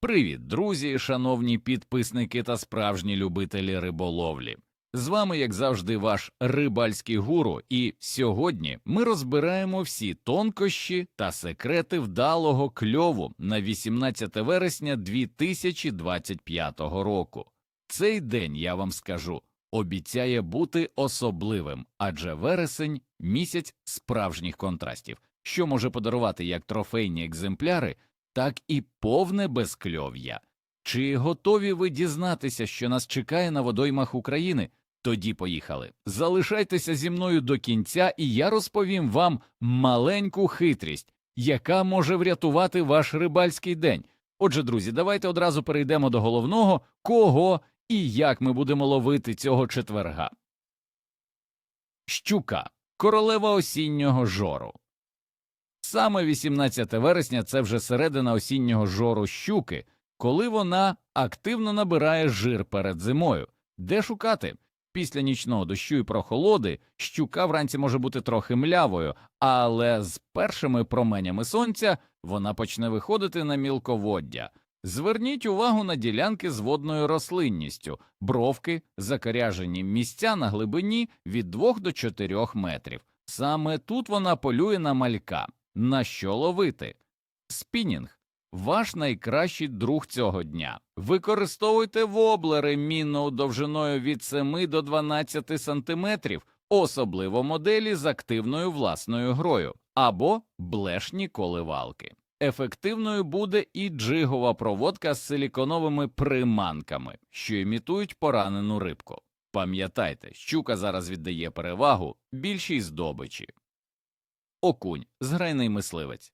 Привіт, друзі, шановні підписники та справжні любителі риболовлі. З вами, як завжди, ваш рибальський гуру, і сьогодні ми розбираємо всі тонкощі та секрети вдалого кльову на 18 вересня 2025 року. Цей день, я вам скажу, обіцяє бути особливим, адже вересень місяць справжніх контрастів, що може подарувати як трофейні екземпляри, так і повне безкльов'я. Чи готові ви дізнатися, що нас чекає на водоймах України? Тоді поїхали. Залишайтеся зі мною до кінця, і я розповім вам маленьку хитрість, яка може врятувати ваш рибальський день. Отже, друзі, давайте одразу перейдемо до головного, кого і як ми будемо ловити цього четверга. Щука королева осіннього жору. Саме 18 вересня це вже середина осіннього жору щуки, коли вона активно набирає жир перед зимою. Де шукати? Після нічного дощу і прохолоди щука вранці може бути трохи млявою, але з першими променями сонця вона почне виходити на мілководдя. Зверніть увагу на ділянки з водною рослинністю, бровки, закаряжені місця на глибині від 2 до 4 метрів. Саме тут вона полює на малька. На що ловити? Спінінг ваш найкращий друг цього дня. Використовуйте воблери мінною довжиною від 7 до 12 сантиметрів, особливо моделі з активною власною грою, або блешні коливалки. Ефективною буде і джигова проводка з силіконовими приманками, що імітують поранену рибку. Пам'ятайте, щука зараз віддає перевагу більшій здобичі. Окунь зграйний мисливець.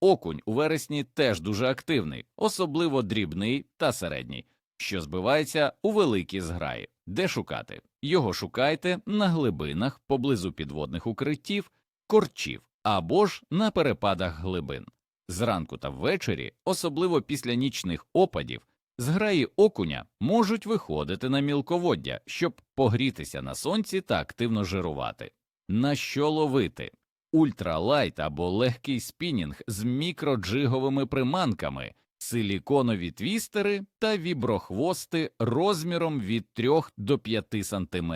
Окунь у вересні теж дуже активний, особливо дрібний та середній, що збивається у великі зграї. Де шукати? Його шукайте на глибинах поблизу підводних укриттів, корчів або ж на перепадах глибин. Зранку та ввечері, особливо після нічних опадів, зграї окуня можуть виходити на мілководдя, щоб погрітися на сонці та активно жирувати. На що ловити? Ультралайт або легкий спінінг з мікроджиговими приманками, силіконові твістери та віброхвости розміром від 3 до 5 см.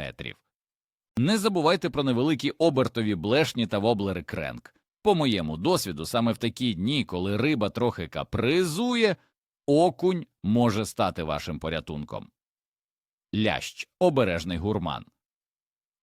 Не забувайте про невеликі обертові блешні та воблери кренк. По моєму досвіду, саме в такі дні, коли риба трохи капризує, окунь може стати вашим порятунком. Лящ обережний гурман.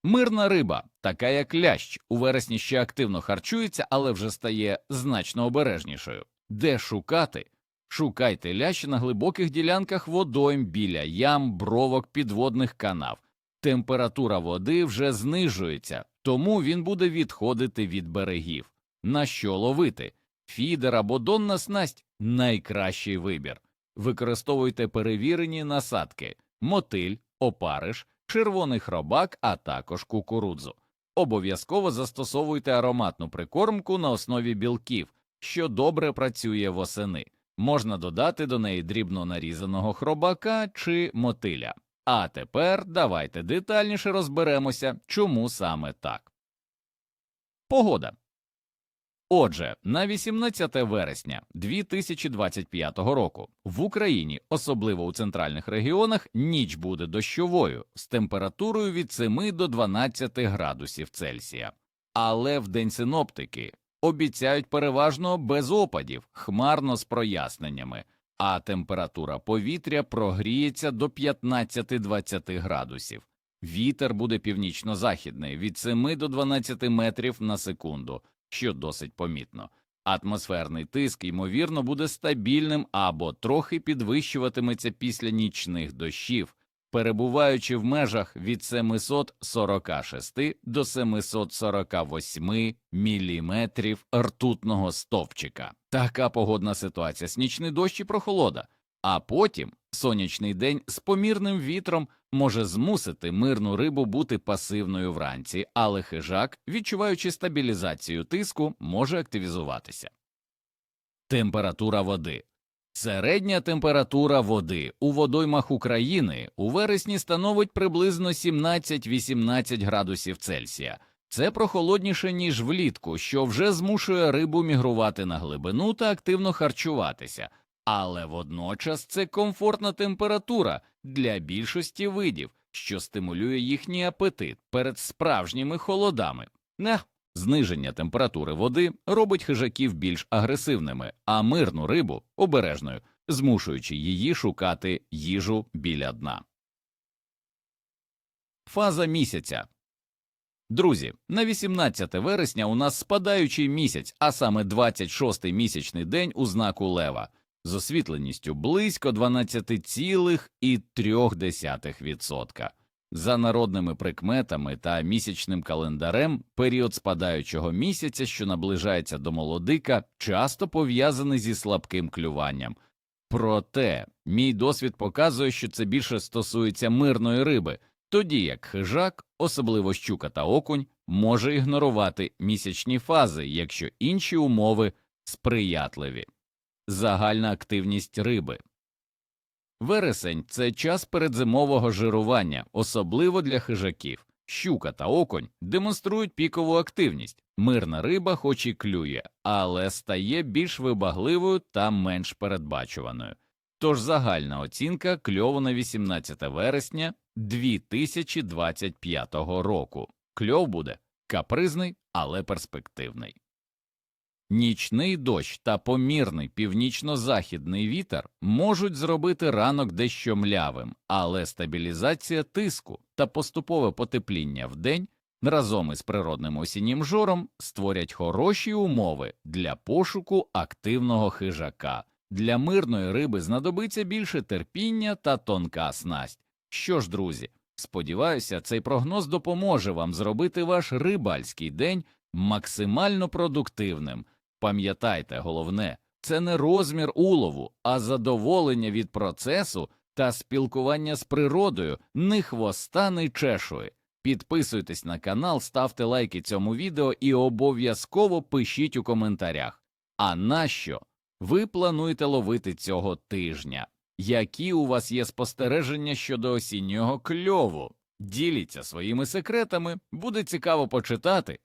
Мирна риба, така як лящ, у вересні ще активно харчується, але вже стає значно обережнішою. Де шукати? Шукайте лящ на глибоких ділянках водойм біля ям, бровок, підводних канав. Температура води вже знижується, тому він буде відходити від берегів. На що ловити? Фідер або донна снасть найкращий вибір. Використовуйте перевірені насадки, мотиль, опариш червоний хробак, а також кукурудзу. Обов'язково застосовуйте ароматну прикормку на основі білків, що добре працює восени. Можна додати до неї дрібно нарізаного хробака чи мотиля. А тепер давайте детальніше розберемося, чому саме так. Погода Отже, на 18 вересня 2025 року в Україні, особливо у центральних регіонах, ніч буде дощовою з температурою від 7 до 12 градусів Цельсія. Але в день синоптики обіцяють переважно без опадів, хмарно з проясненнями, а температура повітря прогріється до 15-20 градусів. Вітер буде північно-західний від 7 до 12 метрів на секунду що досить помітно. Атмосферний тиск, ймовірно, буде стабільним або трохи підвищуватиметься після нічних дощів, перебуваючи в межах від 746 до 748 міліметрів ртутного стовпчика. Така погодна ситуація з нічний дощ і прохолода, а потім сонячний день з помірним вітром може змусити мирну рибу бути пасивною вранці, але хижак, відчуваючи стабілізацію тиску, може активізуватися. Температура води Середня температура води у водоймах України у вересні становить приблизно 17-18 градусів Цельсія. Це прохолодніше, ніж влітку, що вже змушує рибу мігрувати на глибину та активно харчуватися. Але водночас це комфортна температура для більшості видів, що стимулює їхній апетит перед справжніми холодами. Не. Зниження температури води робить хижаків більш агресивними, а мирну рибу обережною, змушуючи її шукати їжу біля дна. Фаза місяця Друзі, на 18 вересня у нас спадаючий місяць, а саме 26-й місячний день у знаку Лева, з освітленістю близько 12,3%. За народними прикметами та місячним календарем період спадаючого місяця, що наближається до молодика, часто пов'язаний зі слабким клюванням. Проте мій досвід показує, що це більше стосується мирної риби, тоді як хижак, особливо щука та окунь, може ігнорувати місячні фази, якщо інші умови сприятливі. Загальна активність риби Вересень це час передзимового жирування, особливо для хижаків. Щука та окунь демонструють пікову активність. Мирна риба, хоч і клює, але стає більш вибагливою та менш передбачуваною. Тож загальна оцінка кльову на 18 вересня 2025 року. Кльов буде капризний, але перспективний. Нічний дощ та помірний північно-західний вітер можуть зробити ранок дещо млявим, але стабілізація тиску та поступове потепління вдень разом із природним осіннім жором створять хороші умови для пошуку активного хижака. Для мирної риби знадобиться більше терпіння та тонка снасть. Що ж, друзі, сподіваюся, цей прогноз допоможе вам зробити ваш рибальський день максимально продуктивним. Пам'ятайте, головне, це не розмір улову, а задоволення від процесу та спілкування з природою, не хвоста, не чешує. Підписуйтесь на канал, ставте лайки цьому відео і обов'язково пишіть у коментарях. А нащо ви плануєте ловити цього тижня? Які у вас є спостереження щодо осіннього кльову? Діліться своїми секретами, буде цікаво почитати.